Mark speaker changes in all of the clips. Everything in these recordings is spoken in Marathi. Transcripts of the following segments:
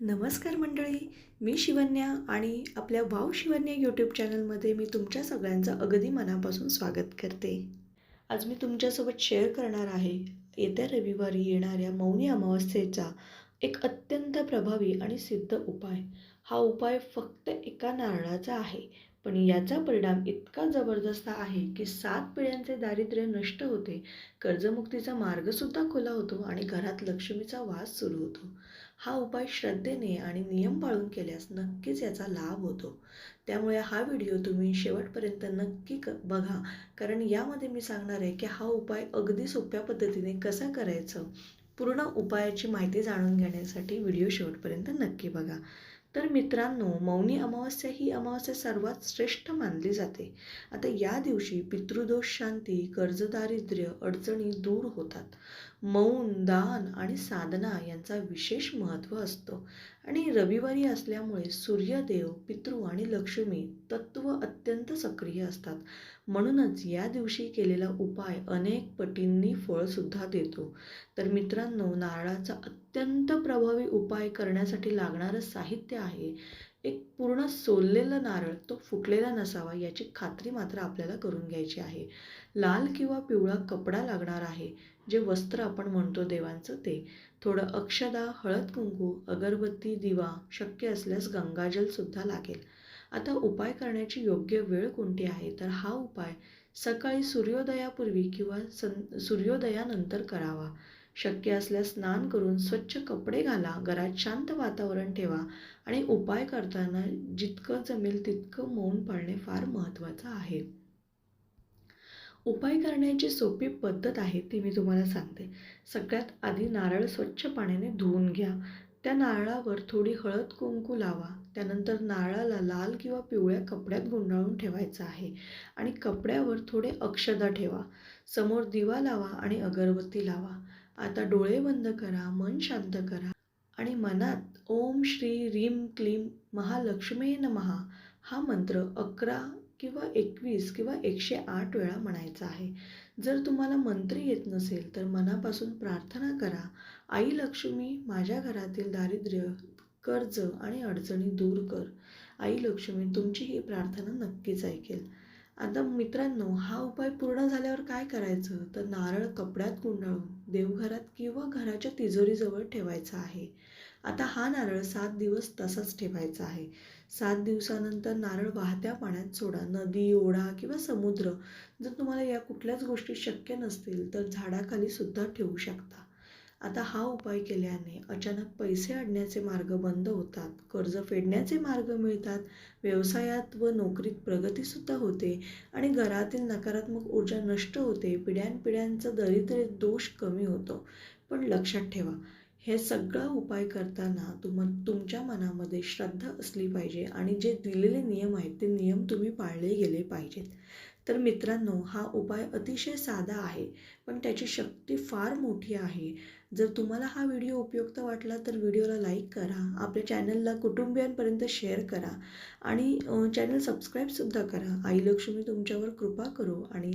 Speaker 1: नमस्कार मंडळी मी शिवन्या आणि आपल्या वाव शिवन्या यूट्यूब चॅनलमध्ये मी तुमच्या सगळ्यांचं अगदी मनापासून स्वागत करते. आज मी तुमच्यासोबत शेअर करणार आहे येत्या रविवारी येणाऱ्या मौनी अमावस्येचा एक अत्यंत प्रभावी आणि सिद्ध उपाय. हा उपाय फक्त एका नारळाचा आहे पण याचा परिणाम इतका जबरदस्त आहे की सात पिढ्यांचे दारिद्र्य नष्ट होते. कर्जमुक्तीचा मार्गसुद्धा खुला होतो आणि घरात लक्ष्मीचा वास सुरू होतो. हा उपाय श्रद्धेने आणि नियम पाळून केल्यास नक्कीच याचा लाभ होतो. त्यामुळे हा व्हिडिओ तुम्ही शेवटपर्यंत नक्की क बघा. कारण यामध्ये मी सांगणार आहे की हा उपाय अगदी सोप्या पद्धतीने कसा करायचं? पूर्ण उपायाची माहिती जाणून घेण्यासाठी व्हिडिओ शेवटपर्यंत नक्की बघा. तर मित्रांनो मौनी अमावस्या ही अमावस्या सर्वात श्रेष्ठ मानली जाते. आता या दिवशी पितृदोष शांती कर्जदारिद्र्य अडचणी दूर होतात. मौन दान आणि साधना यांचा विशेष महत्त्व असतो. आणि रविवारी असल्यामुळे सूर्यदेव पितृ आणि लक्ष्मी तत्व अत्यंत सक्रिय असतात. म्हणूनच या दिवशी केलेला उपाय अनेक पटींनी फळसुद्धा देतो. तर मित्रांनो नारळाचा अत्यंत प्रभावी उपाय करण्यासाठी लागणारं साहित्य आहे. एक पूर्ण सोललेलं नारळ तो फुटलेला नसावा याची खात्री मात्र आपल्याला करून घ्यायची आहे. लाल किंवा पिवळा कपडा लागणार आहे. जे वस्त्र आपण म्हणतो देवांचं ते. थोडं अक्षदा हळद कुंकू अगरबत्ती दिवा शक्य असल्यास गंगाजलसुद्धा लागेल. आता उपाय करण्याची योग्य वेळ कोणती आहे? तर हा उपाय सकाळी सूर्योदयापूर्वी किंवा सं सूर्योदयानंतर करावा. शक्य असल्यास स्नान करून स्वच्छ कपडे घाला घरात शांत वातावरण ठेवा आणि उपाय करताना जितकं जमेल तितकं मौन पाळणे फार महत्त्वाचं आहे. उपाय करण्याची सोपी पद्धत आहे ती मी तुम्हाला सांगते. सगळ्यात आधी नारळ स्वच्छ पाण्याने धुवून घ्या. त्या नारळावर थोडी हळद कुंकू लावा. त्यानंतर नारळाला लाल किंवा पिवळ्या कपड्यात गुंडाळून ठेवायचं आहे आणि कपड्यावर थोडे अक्षदा ठेवा. समोर दिवा लावा आणि अगरबत्ती लावा. आता डोळे बंद करा मन शांत करा आणि मनात ओम श्री रीम क्लीम महालक्ष्मी नमहा हा मंत्र अकरा किंवा एकवीस किंवा एकशे आठ वेळा म्हणायचा आहे. जर तुम्हाला मंत्र येत नसेल तर मनापासून प्रार्थना करा. आई लक्ष्मी माझ्या घरातील दारिद्र्य कर्ज आणि अडचणी दूर कर. आई लक्ष्मी तुमची ही प्रार्थना नक्कीच ऐकेल. आता मित्रांनो हा उपाय पूर्ण झाल्यावर काय करायचं? तर नारळ कपड्यात गुंडाळून देवघरात किंवा घराच्या तिजोरीजवळ ठेवायचा आहे. आता हा नारळ सात दिवस तसाच ठेवायचा आहे. सात दिवसानंतर नारळ वाहत्या पाण्यात सोडा. नदी ओढा किंवा समुद्र जर तुम्हाला या कुठल्याच गोष्टी शक्य नसतील तर झाडाखाली सुद्धा ठेवू शकता. आता हा उपाय केल्याने अचानक पैसे अडण्याचे मार्ग बंद होतात. कर्ज फेडण्याचे मार्ग मिळतात. व्यवसायात व नोकरीत प्रगतीसुद्धा होते आणि घरातील नकारात्मक ऊर्जा नष्ट होते. पिढ्यानपिढ्यांचा दरिद्र दोष कमी होतो. पण लक्षात ठेवा हे सगळं उपाय करताना तुम तुमच्या मनामध्ये श्रद्धा असली पाहिजे आणि जे दिलेले नियम आहेत ते नियम तुम्ही पाळले गेले पाहिजेत. तर मित्रांनो हा उपाय अतिशय साधा आहे पण त्याची शक्ती फार मोठी आहे. जर तुम्हाला हा व्हिडिओ उपयुक्त वाटला तर व्हिडिओला लाईक करा आपल्या चॅनलला कुटुंबियांपर्यंत शेअर करा आणि चॅनल सबस्क्राईबसुद्धा करा. आई लक्ष्मी तुमच्यावर कृपा करू आणि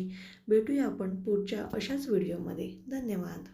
Speaker 1: भेटूया आपण पुढच्या अशाच व्हिडिओमध्ये. धन्यवाद.